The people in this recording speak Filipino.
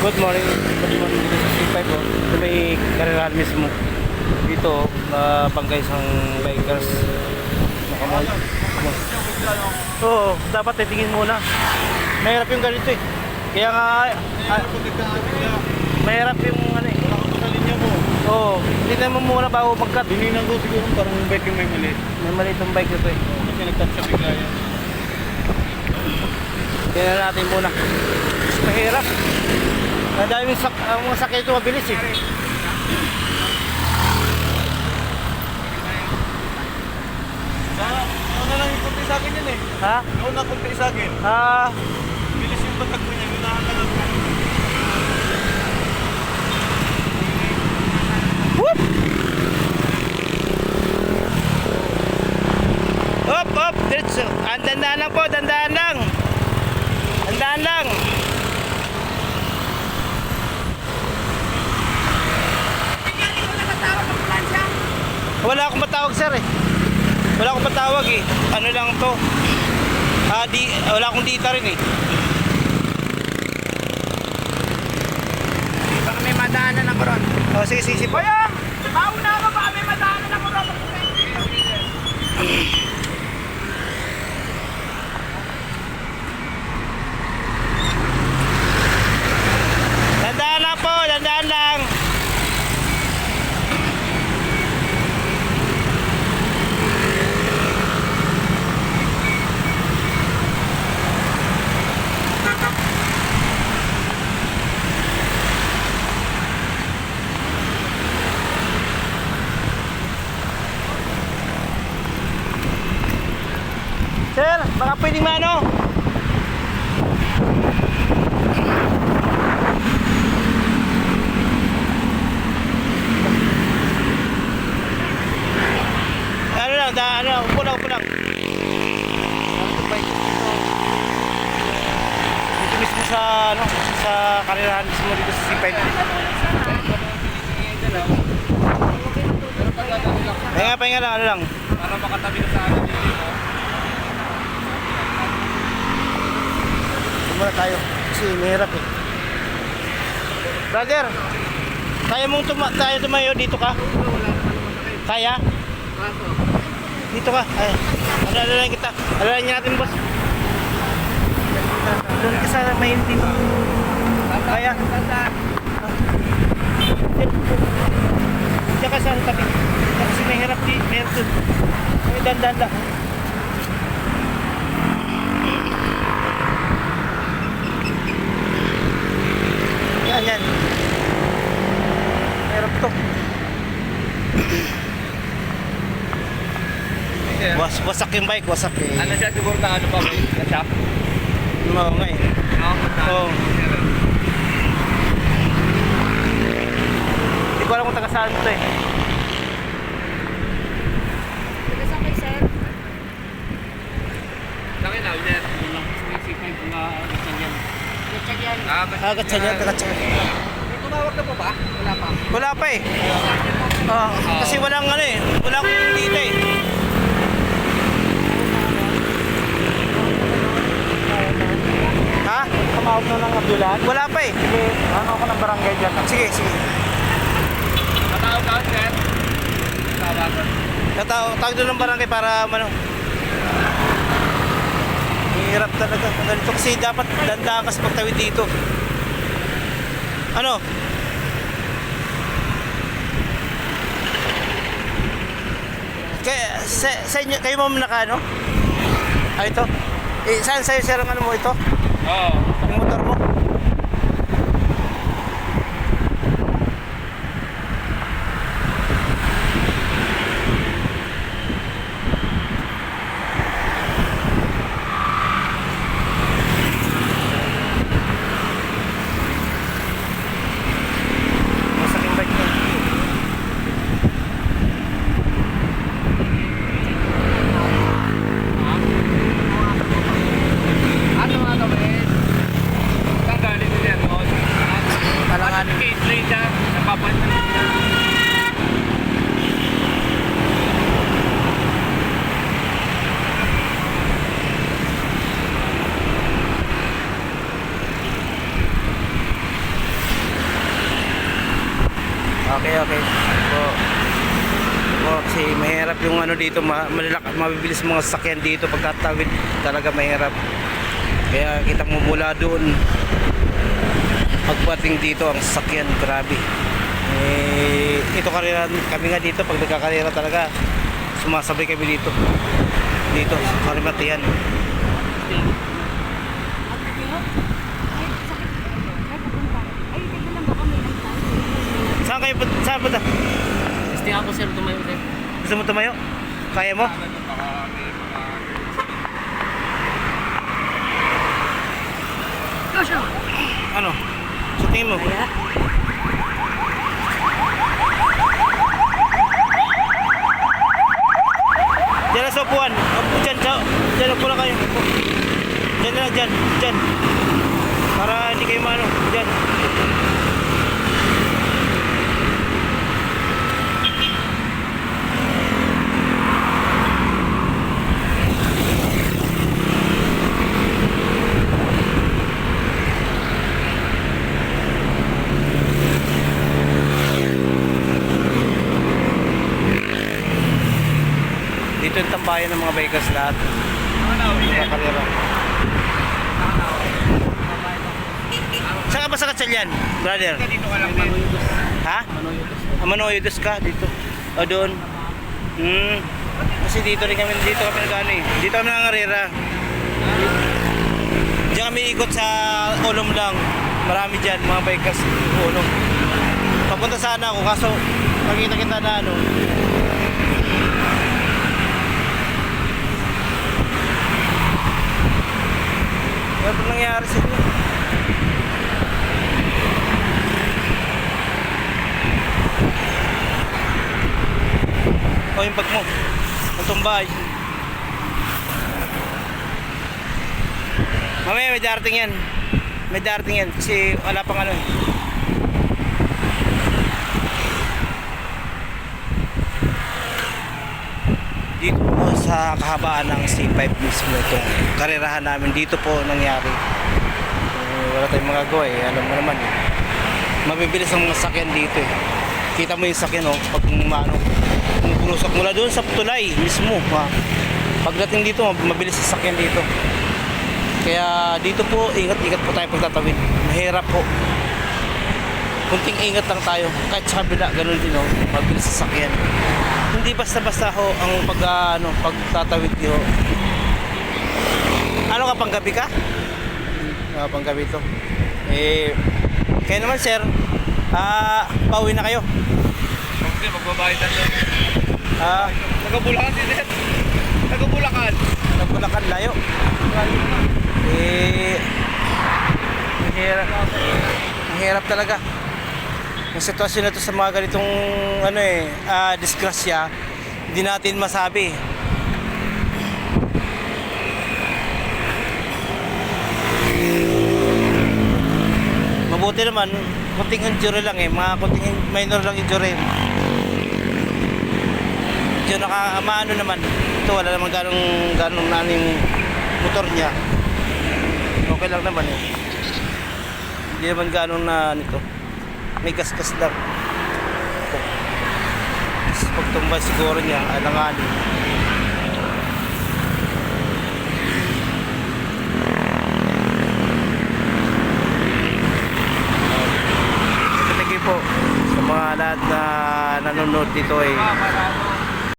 Good morning. Good morning. C5 po. Ito may karerahan mismo. Dito, uh, bangkay isang bikers. Nakamol. Oo, dapat titingin muna. Mahirap yung ganito eh. Kaya nga, ah, mahirap yung ano eh. Oo, tingnan mo muna bago magkat. Dininan ko siguro parang yung bike yung may mali. May maliit yung bike nito eh. Kasi nag-touch siya bigla yan. Tingnan natin muna. Mahirap. Ang daming sak ang mga sakit ito mabilis eh. Sana, ano lang yung kunti sa akin yan eh. Ha? Noon na kunti sa akin. Ah, Bilis yung patagpo niya, yunahan ka lang. whoop! Hop, hop, diretso. Ang dandaan lang po, dandaan lang. Dandaan lang. Wala akong matawag sir eh. Wala akong matawag eh. Ano lang to? Ah, di, wala akong dita rin eh. Baka may madaanan ako ron. Oh, sige, sige, sige. Kuya! Mauna ka ba? May madaanan ako ron. Dandaan lang po, dandaan lang. Sir, baka pwedeng mano? Ano lang, da, ano, upo lang, upo lang. Dito mismo sa, ano, sa karirahan mismo dito sa C5. Pahinga, pahinga lang, ano lang. Para makatabi ka sa akin dito. Muna tayo. Kasi mahirap eh. Brother, kaya mong tuma tayo tumayo dito ka? Kaya? Dito ka. Ay, alalayan kita. Alalayan natin, boss. Doon ka sa maintin. Kaya? Diyan ka sa tabi. Kasi mahirap di. Mahirap doon. May dandan lang. Yan, yan. Mahirap to. Was, wasak yung bike, wasak eh. Ano siya siguro na ano pa ba? Na-shock? Oo nga eh. No? Oo. Hindi ko alam kung taga saan to eh. Tagasakay, sir. Laki na, ulit. Check yan. Agad sa niya, taga saan. May tumawag na po ba? Wala pa. Wala pa eh. Ah, kasi walang ano eh. Walang dito eh. Ha? Tumawag na ng Abdulan. Wala pa eh. Sige, ano ako ng barangay dyan. Sige, sige. Matawag ka, sir? Tataw, tawag doon ng barangay para ano. Hirap talaga. Ganito kasi dapat dandaan ka sa pagtawid dito. Ano? Kaya, sa, sa inyo, kayo mo naka ano? Ah, ito? Eh, saan sa'yo sir ang ano mo ito? Oo. Yung motor mo? Wasak yung bike mo. Ano ano ba eh? Saan galing din yan? no? Talanganin. Case rate siya. Napapansin niya. Okay, okay. Po. Po, kasi mahirap yung ano dito, ma malalak, mabibilis mga sasakyan dito pagkatawid. Talaga mahirap. Kaya kita mo mula doon. Pagpating dito ang sasakyan, grabe. Eh, ito karera, kami nga dito, pag nagkakarera talaga, sumasabay kami dito. Dito, sa Karimatian. Saan kayo, saan punta? Gusto po sir, tumayo sir. Gusto mo tumayo? Kaya mo? Ano? Sa tingin mo? Kaya? Diyan na sa upuan. Dyan, sa, dyan upo lang kayo. Dyan na lang, dyan. Dyan. Para hindi kayo maano. Dyan. Tambayan ng mga bikers lahat. Mga karera. Saan ka ba sa Katsalyan, brother? Dito ka lang. Ha? Ah, Manoyo dos ka dito. O doon. Hmm. Kasi dito rin kami, dito kami nag-ano eh. Dito kami nangarera. Diyan kami ikot sa Ulom lang. Marami dyan, mga bikers. Ulom. Papunta sana ako, kaso nakita kita na ano. Ano nangyari sa inyo? O yung bag mo. Ang tumbay. Mamaya may darating yan. May darating yan kasi wala pang ano eh. Dito po sa kahabaan ng C5 mismo itong karerahan namin dito po nangyari. Eh, wala tayong magagawa eh. Alam mo naman eh. Mabibilis ang mga sakyan dito eh. Kita mo yung sakyan oh, pag maano, pumupulusok mula doon sa tulay mismo. Ha. Pagdating dito, mabilis ang sakyan dito. Kaya dito po, ingat-ingat po tayo pagtatawid. Mahirap po. Kunting ingat lang tayo. Kahit sa kabila, ganun din oh, mabilis ang sakyan. Hindi basta-basta ho ang pag, ah, ano, pagtatawid ho. Ano ka, panggabi ka? Ah, panggabi to. Eh, kaya naman sir, ah, pauwi na kayo. Hindi, magbabayad na doon. Ah, Nagabulakan si Sir. Nagabulakan. Nagbulakan layo. Eh, mahirap. Mahirap talaga. Yung sitwasyon na to sa mga ganitong ano eh, ah, disgrasya, hindi natin masabi. Mabuti naman, kunting injury lang eh, mga kunting minor lang injury. Medyo naka, maano naman, ito wala naman ganong, ganong na ano yung motor niya. Okay lang naman eh. Hindi naman ganong na nito. May kaskas lang. Pagtumba siguro niya, alanganin. Thank you po sa mga lahat na nanonood dito eh. Ah, marami.